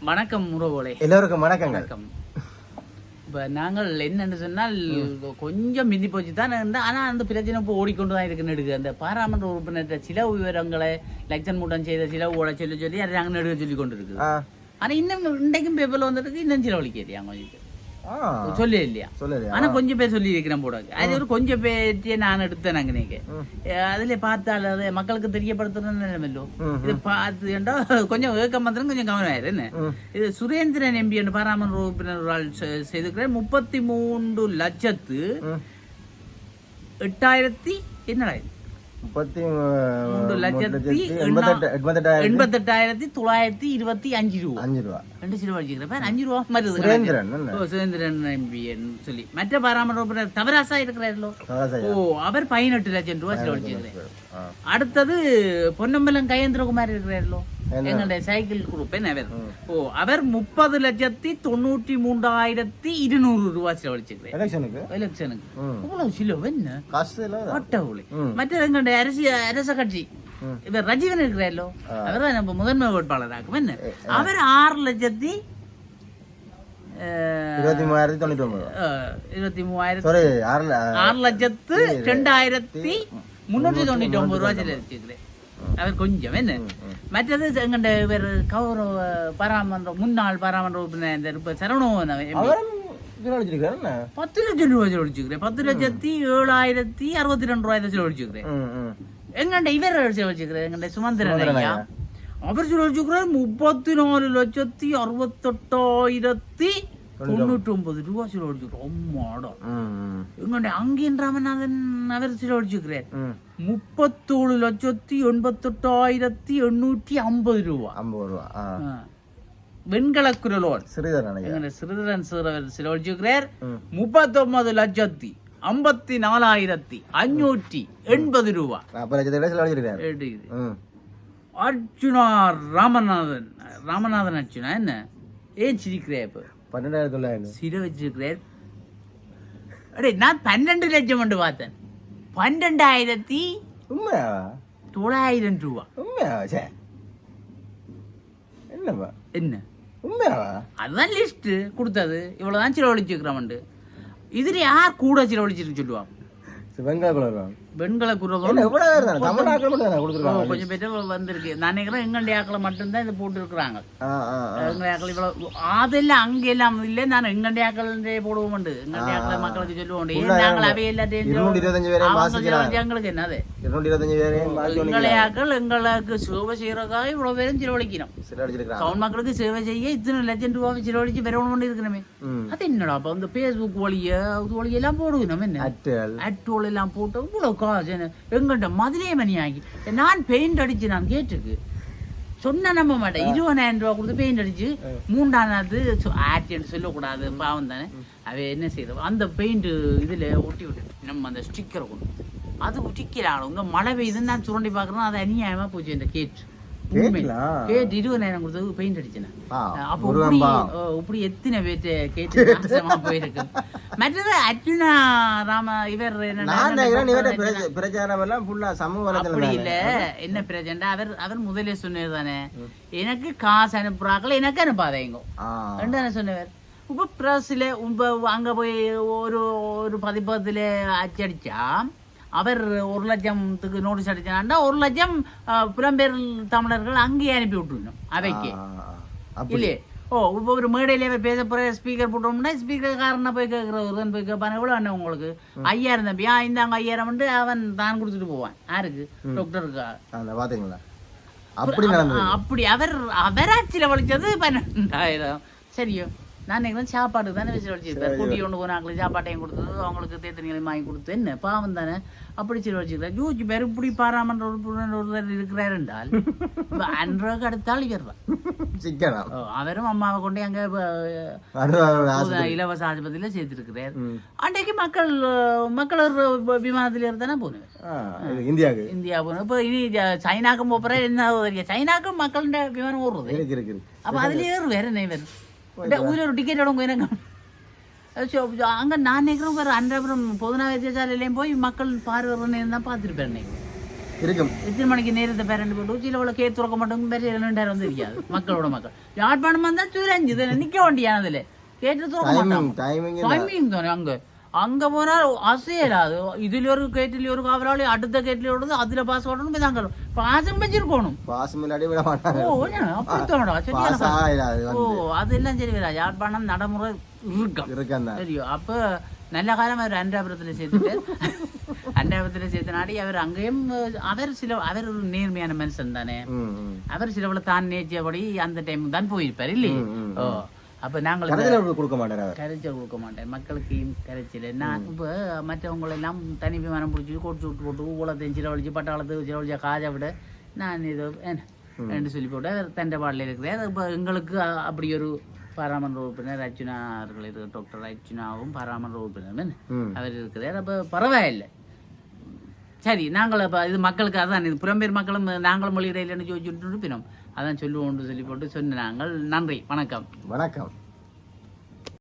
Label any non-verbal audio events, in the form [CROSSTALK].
வணக்கம் உறவுகளே. எல்லோருக்கும் வணக்கங்கள். வணக்கம். இப்ப நாங்கள் என்னன்னு சொன்னால் கொஞ்சம் மிந்தி போச்சு தான் இருந்தா ஆனா அந்த பிரச்சனை இப்போ ஓடிக்கொண்டு தான் இருக்குன்னு எடுக்கு அந்த பாராளுமன்ற உறுப்பினர் சில விவரங்களை லட்சன் மூட்டம் செய்த சில ஓட சொல்லி சொல்லி அதை நாங்கள் நடுக்க சொல்லி கொண்டு இருக்குது. ஆ. ஆனா இன்னும் இன்றைக்கும் பேப்பர்ல வந்துருக்கு இன்னும் சில வலிக்கிறீங்க கொஞ்சம் சொல்லி இல்லையா ஆனா கொஞ்சம் பேர் சொல்லி இருக்கிறேன் போட அது ஒரு கொஞ்சம் பேர்ட்டே நான் எடுத்தேன் நீங்க அதுல பார்த்தால் அது மக்களுக்கு தெரியப்படுத்துறேன்னு ம், இது பார்த்து ஏண்டா கொஞ்சம் ஏக்கம் மாத்திரம் கொஞ்சம் கவனம் ஆயிரு என்ன. இது சுரேந்திரன் எம்பி என்று பாராமன்ற உறுப்பினர் ஒரு ஆள் செ- செய்திருக்கிற முப்பத்தி மூன்று லட்சத்து. எட்டாயிரத்தி என்னடா? முப்பத்தி மூன்று லட்சத்தி எண்பத்தெட்டு எண்பத்தெட்டாயிரத்தி தொள்ளாயிரத்தி இருபத்தி அஞ்சு ரூபா. அஞ்சு ரூபா. ரெண்டு சில வச்சுக்கிறேன் அஞ்சு ரூபா வருது சுரேந்திரன் என்ன? ஓ சுரேந்திரன் எம்பி சொல்லி. மற்ற உறுப்பினர் தவராசா இருக்கிறார்களோ? சகாசையா. ஓ அவர் பதினெட்டு லட்சம் ரூபா. அடுத்தது பொன்னம்பலம் கயேந்திரகுமார் இருக்கிறாரோ எங்களுடைய சைக்கிள் குரூப் என்ன அவர் ஓ அவர் முப்பது லட்சத்தி தொண்ணூற்றி மூன்றாயிரத்தி இருநூறு ரூபாய் செலவழிச்சிருக்கிறேன் எலெக்ஷனுக்கு எலெக்ஷனுக்கு. இவ்வளவு சிலவு என்ன ம். மற்ற எங்களுடைய அரசு அரச கட்சி. இவர் ரஜீவன் இருக்கிறாரோ அவர் தான் நம்ம முதன்மை வேட்பாளராகும் என்ன அவர் ஆறு லட்சத்தி அஹ், இருபத்தி மூவாயிரத்தி தொண்ணூத்தி ஒன்பது. அஹ், இருபத்தி மூவாயிரத்தி சாரி ஆறுல ஆறு லட்சத்து ரெண்டாயிரத்தி முன்னூற்றி தொண்ணூற்றி ஒன்பது ரூபா செலவழிச்சிருக்கிறேன் அவர் கொஞ்சம் என்ன மற்றது எங்கண்ட இவர் கௌரவ பாராமன்ற முன்னாள் பாராமன்ற உறுப்பினர் இந்த இப்ப சரவணன் பத்து லட்சம் ரூபாய் செலவழிச்சுக்கிறேன் பத்து லட்சத்தி ஏழாயிரத்தி அறுபத்தி ரெண்டு ரூபாய் செலவழிச்சுக்கிறேன். எங்கண்ட இவர் செலவழிச்சுக்கிறேன் எங்கண்ட சுமந்திரன் ஐயா. அவர் செலவழிச்சுக்கிறார் முப்பத்தி நாலு லட்சத்தி அறுபத்தெட்டாயிரத்தி தொண்ணூற்றி ஒன்பது. ரூபாய் செலவழிச்சுக்கிறோம் அம்மாடா. ம், ம். எங்கண்ட அங்கேன் ராமநாதன் அவர் செலவழிச்சுக்கிறார் ம். முப்பத்தோழு லட்சத்தி எண்பத்தெட்டாயிரத்தி எண்ணூற்றி ஐம்பது ரூபா. ஐம்பது ரூபா. வெண்கல குரலோன் சிறிதரன் சிறிதரன் சிறுவர் செலவழிச்சுக்கிறார். முப்பத்தொன்பது லட்சத்தி ஐம்பத்தி நாலாயிரத்தி அஞ்சூற்றி எண்பது ரூபா. அர்ஜுனா ராமநாதன் ராமநாதன் அர்ஜுனா என்ன? ஏன் சிரிக்கிறே இப்போ? பன்னெண்டாயிரத்தி தொள்ளாயிரம். சிர வச்சிருக்கிறார் அடே நான் பன்னெண்டு லட்சம் வந்து பார்த்தேன். பன்னெண்டாயிரத்தி தொள்ளாயிரம் ரூபா. என்னப்பா? என்ன? உண்மையாவா? அதுதான் லிஸ்ட் கொடுத்தது. இவ்வளவுதான் செலவழிச்சுக்கிறவன் இதுல யார் கூட செலவழிச்சிருக்கு சொல்லுவாங்க வெங்கா குளம் வெண்கல கொடுத்துருக்காங்க கொஞ்சம் பேர் வந்திருக்கு. நான் நினைக்கிறேன் எங்களுடைய ஆக்களை மட்டும்தான் இது போட்டு இருக்கிறாங்க ஆ ஆ ஆ. எங்களுடைய ஆக்கள் இவ்வளவு அதெல்லாம் அங்க எல்லாம் இல்லை. நான் எங்களுடைய ஆக்கள் போடுவோம் உண்டு எங்களுடைய ஆக்களை மக்களுக்கு சொல்லுவோம் நாங்கள் அவை எல்லாத்தையும் எங்களுக்கு என்னது? எங்களுடைய ஆக்கள் எங்களுக்கு சேவை செய்யறதுக்காக இவ்வளவு பேரும் செலவழிக்கணும். டவுன் மக்களுக்கு சேவை செய்ய இத்தனை லட்சம் ரூபாய் செலவழிச்சு இருக்கணுமே ம். அது என்னடா அப்ப இந்த ஃபேஸ்புக் வழிய வழியெல்லாம் போடுவோம் என்ன? அட்டோல் எல்லாம் போட்டு இவ்வளோ காசு என்ன? எங்கிட்ட மதுரை மணி ஆகி. நான் பெயிண்ட் அடிச்சு நான் கேட்டுக்கு சொன்ன நம்ப மாட்டேன் இருபதாயிரம் ரூபா கொடுத்து பெயிண்ட் அடிச்சு மூன்றாம் நாள் ஆட்டின்னு சொல்லக்கூடாது பாவம் தானே? அவ என்ன செய்யறது? அந்த பெயிண்ட் இதுல ஒட்டி விட்டு நம்ம அந்த ஸ்டிக்கரை கொண்டு. அது ஒட்டிக்கிறாங்க உங்க மழை பெய்யுதுன்னு நான் சுரண்டி பார்க்குறோம் அது அநியாயமா போச்சு இந்த கேட் கேட்டுங்களா? கேட் இருபதாயிரம் கொடுத்தது பெயிண்ட் அடிச்சேன். அப்போ இப்படி எத்தனை பேர்ட்ட கேட்டு போயிருக்கு. மற்றது அர்ஜுனா ராம இவர் பிரச்சாரம் எல்லாம் ஃபுல்லா சமூக அப்படி வலைத்தளம் இல்ல. என்ன பிரச்சனை அவர் அவர் முதலே சொன்னது தானே. எனக்கு காசு அனுப்புறாக்கள் எனக்கு அனுப்பாதேங்க தானே சொன்னவர். இப்ப பிரஸ்ல அங்க போய் ஒரு ஒரு பதிப்பகத்துல அச்சடிச்சா அவர் ஒரு லட்சத்துக்கு நோட்டீஸ் அடிச்சாண்டா ஒரு லட்சம் புலம்பெயர் தமிழர்கள் அங்கேயே அனுப்பி விட்டுருணும் அவைக்கு. இல்லையே? ஓ இப்போ ஒரு மேடையில பேச போற ஸ்பீக்கர் போட்டோம்னா ஸ்பீக்கர் காரனை போய் கேட்கறவன் போய் கேட்பான் எவ்வளோ அண்ணன் உங்களுக்கு? ஐயாயிரம் தம்பி. ஆ இந்தாங்க ஐயாயிரம் வந்து அவன் தான் கொடுத்துட்டு போவான். யாருக்கு? டாக்டருக்கு அந்த பாத்தீங்களா? அப்படி அப்படி அவர் அவராட்சியில் வலிச்சது பன்னெண்டாயிரம். சரியோ? நான் நினைக்கிறேன் சாப்பாடு தானே வச்சு வச்சிருக்கேன் கூட்டி கொண்டு போனாங்களுக்கு சாப்பாட்டையும் கொடுத்தது அவங்களுக்கு தேத்தனிகளையும் வாங்கி கொடுத்து என்ன பாவம் தானே. அப்படி சொல்லி வச்சிருக்கேன் ஜூஜி பேர் இப்படி பாராமன்ற ஒருத்தர் இருக்கிறார் என்றால் இப்போ அன்றாக அடுத்தாள் இவர் தான் அவரும் அம்மாவை கொண்டு அங்க இலவச ஆஸ்பத்திரியில சேர்த்திருக்கிறார். அன்றைக்கு மக்கள் மக்கள் ஒரு விமானத்துல இருந்தானே போனேன் இந்தியாவுக்கு. இந்தியா போனேன் இப்போ இனி சைனாக்கும் போறேன் என்ன சைனாக்கும் மக்கள்கிட்ட விமானம் ஓடுறது. அப்ப அதுல ஏறு வேற என்ன வேறு ஊரில் ஒரு டிக்கெட் எடுங்க எனக்கு. அங்க நான் நினைக்கிறேன் வேறு அன்றாபுரம் பொதுநா வைத்தியசாலையிலையும் போய் மக்கள் பார்வைன்னு தான் பார்த்துருப்பேன் இன்னைக்கு இருக்கும். எத்தனை மணிக்கு நேரத்தை பேரண்ட் போட்டு உச்சியில் உள்ள கேத்து துறக்க மாட்டோம் பேர் ரெண்டாயிரம் வந்து இருக்காது மக்களோட மக்கள். யாழ்ப்பாணம் வந்தா சூரஞ்சு இதில் நிக்க வேண்டியானதுல கேட்டு துறக்க மாட்டாங்க டைமிங் டைமிங் தானே அங்க. அங்க போனா அசையலாது இதுல ஒரு கேட்டில ஒரு காவலாளி அடுத்த கேட்டில ஓடுது அதுல பாஸ் ஓடணும் இதாங்க. பாசம் வச்சிருக்கணும். பாஸ் முன்னாடி விட மாட்டாங்க. ஓ அப்படி தோணுடா சரியான ஓ அதெல்லாம் சரி வரா யாழ்ப்பாணம் நடைமுறை இருக்கும் இருக்கேன் தெரியும் அப்ப நல்ல காலம் அவர் அண்டாபுரத்துல சேர்த்துட்டு [LAUGHS] அண்டாபுரத்துல சேர்த்தனாடி அவர் அங்கேயும் அவர் சில அவர் ஒரு நேர்மையான மனுஷன் தானே. அவர் சிலவுல தான் நேர்ச்சியபடி அந்த டைம் தான் போயிருப்பார் இல்லையே? ஓ அப்ப நாங்கள் கொடுக்க அவர். கரைச்சல் கொடுக்க மாட்டேன் மக்களுக்கு கரைச்சல். நான் இப்போ மற்றவங்களை எல்லாம் தனி விமானம் பிடிச்சி கொடிச்சு விட்டு போட்டு ஊழத்தையும் சிலவழிச்சு பட்டாளத்து சிலவழிச்சா காஜை விட நான் இது என்ன என்று சொல்லி போட்டு தண்டை பாடல இருக்கிறேன் இப்போ எங்களுக்கு அப்படி ஒரு பாராமன்ற உறுப்பினர் அர்ச்சுனா அவர்கள் இருக்கு டாக்டர் அர்ச்சுனாவும் பாராமன்ற உறுப்பினர் அவர் இருக்கிறார். அப்போ பரவாயில்லை. சரி நாங்கள் இப்போ இது மக்களுக்கு அதான் இது புறம்பேர் மக்களும் நாங்களும் மொழியிடையிலன்னு சொல்லி இருப்பினோம். அதான் சொல்லுவோம்னு சொல்லி போட்டு சொன்னாங்க நன்றி. வணக்கம். வணக்கம்.